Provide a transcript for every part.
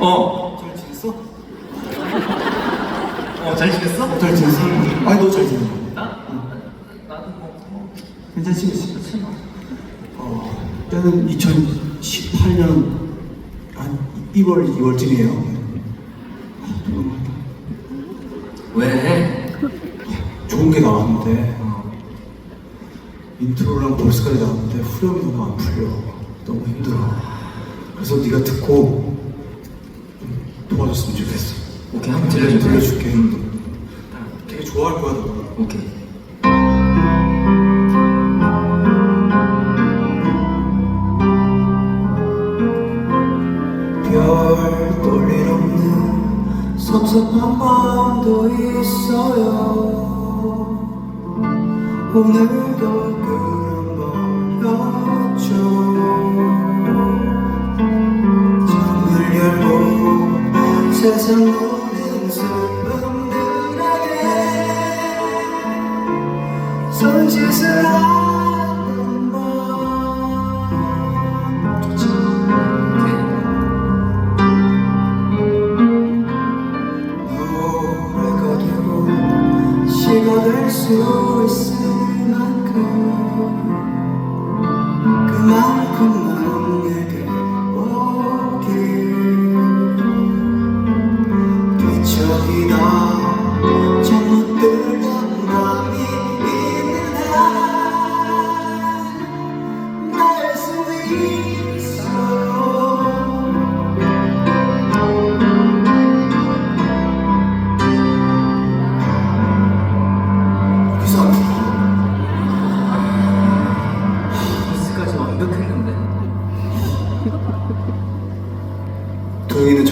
어, 잘 지냈어? 어, 잘 지냈어? 잘 지냈어? 아니 너 잘 지냈어? 나? 나도 뭐. 괜찮지? 그치? 어, 때는 2018년 한 1월, 2월쯤이에요. 왜? 좋은 게 나왔는데 인트로랑 볼스까지 나왔는데 후렴이 너무 안 풀려. 너무 힘들어. 그래서 네가 듣고 좀 도와줬으면 좋겠어. 오케이, 한번 들려줘. 들려줄게. 되게 좋아할 거야, 너. 오케이. 별볼일 없는 섭섭한 밤도 있어요 오늘도 세상 모든 슬픔들에게 손짓을 하는 노래가 되고 시가 될수 있을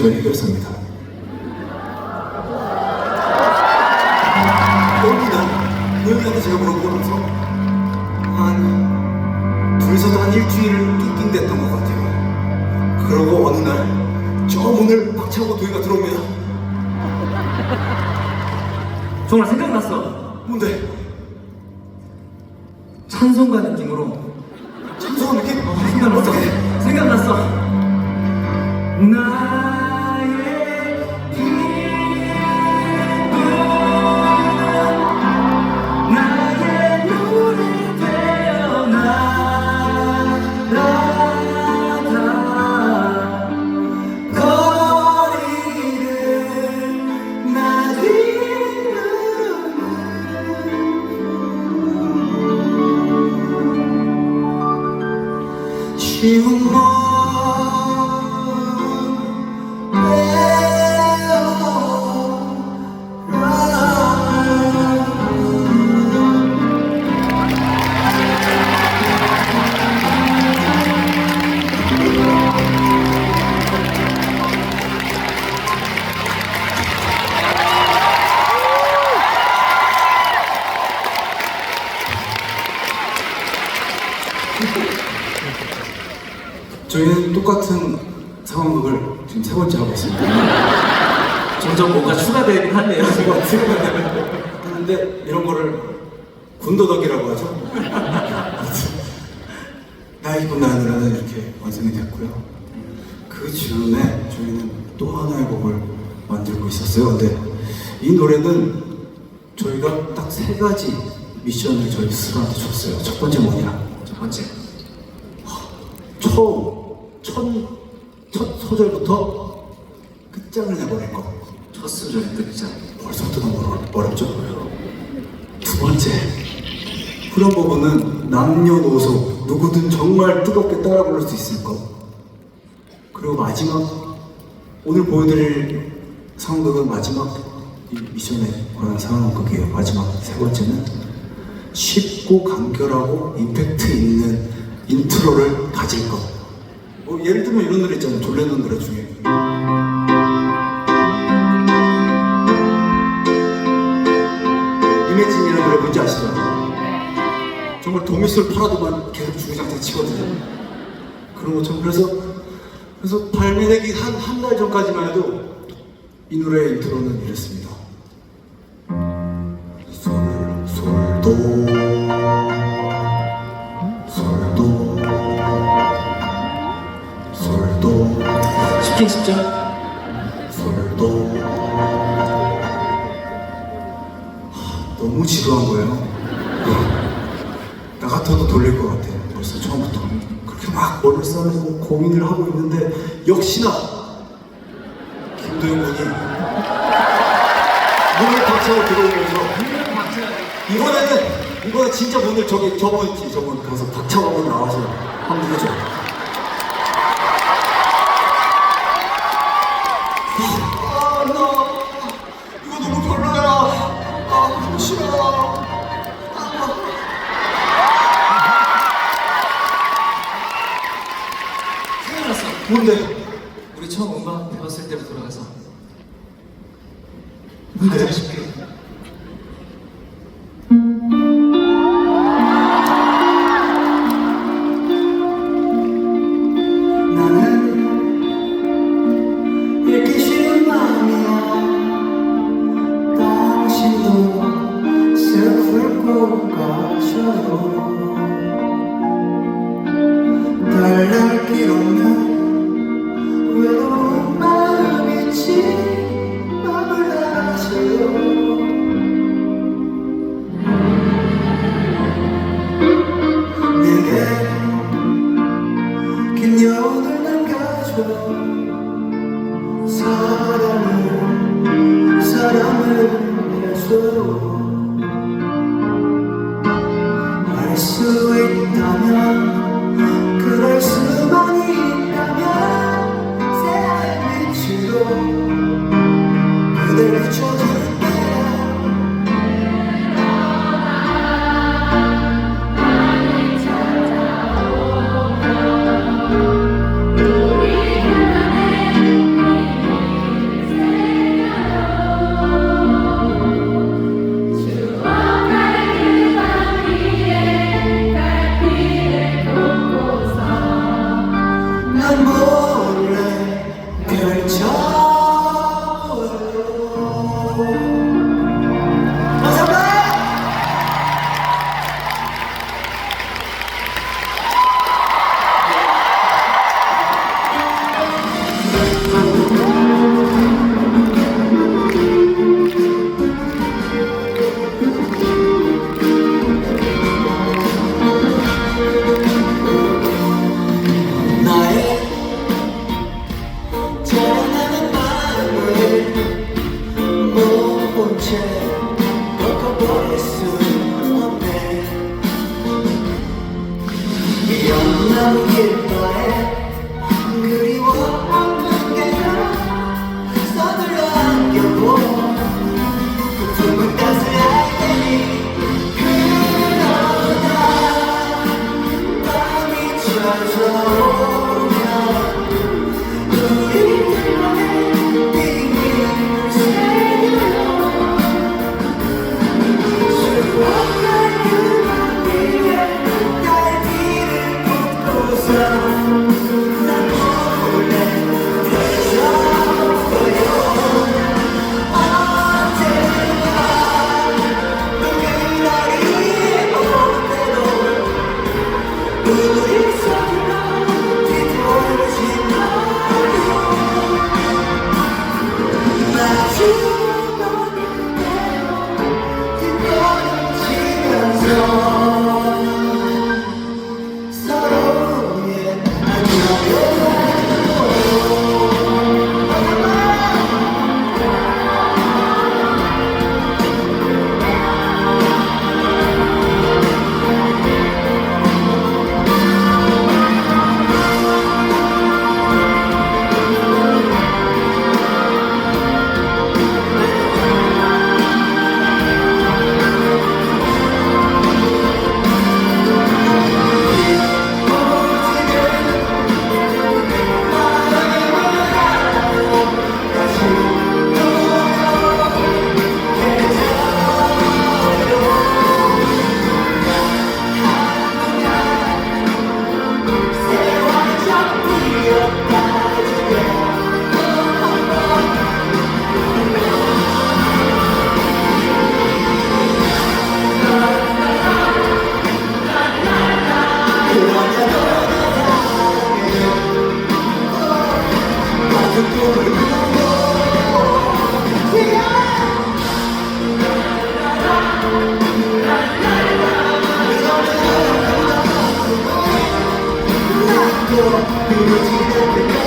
저의 해결사입니다. 도영이가 도영이한테 제가 물어보고 나서 한 둘이서도 한 일주일 낑낑댔던 것 같아요. 그러고 어느 날 저 문을 꽉 차고 도영이가 들어옵니다. 정말 생각났어. 뭔데? 찬송가 느낌으로. 찬성한 느낌? 어, 생각났어. 생각났어. 나 Ты умеешь. 저희는 똑같은 상황극을 지금 세 번째 하고 있습니다. 점점 뭔가 추가되긴 하네요. 하는데 이런 거를 군더더기라고 하죠. 나의 나의 노래는 이렇게 완성이 됐고요. 그 즈음에 저희는 또 하나의 곡을 만들고 있었어요. 근데 이 노래는 저희가 딱 세 가지 미션을 저희 스스로한테 줬어요. 첫 번째 뭐냐? 첫 번째. 처음 첫, 첫 소절부터 끝장을 내버릴 거. 첫 소절 끝장. 벌써부터 너무 어렵- 어렵죠? 두 번째, 후렴 부분은 남녀노소 누구든 정말 뜨겁게 따라 부를 수 있을 것. 그리고 마지막, 오늘 보여드릴 상황극은 마지막 이 미션에 관한 상황극이에요. 마지막 세 번째는 쉽고 간결하고 임팩트 있는 인트로를 가질 것. 뭐 예를 들면 이런 노래 있잖아요. 졸레논 노래 중에. 이매진이라는 노래 뭔지 아시죠? 정말 도미솔 팔아도만 계속 주구장창 치거든요. 그런 것처럼 그래서 그래서 발매되기 한 한 달 전까지만 해도 이 노래의 인트로는 이랬습니다. 솔 솔도 솔도 솔도 쉽게 스킨십 좀. 설도 하, 너무 지루한 거예요. 나 같아도 돌릴 것 같아. 벌써 처음부터 그렇게 막 머리를 싸매고 고민을 하고 있는데 역시나 김도영 군이 문을 박차고 들어오면서 이번에는 이번에 진짜 문을 저기 저번 있지 저번 가서 박차고 나와서 한번 해줘. 아, 나 이거 너무 별로야. 아, 싫어. 생각났어. 뭔데? 우리 처음 음악 배웠을 때로 돌아가서 뭔데? you don't know. 미련남 그려질 때까지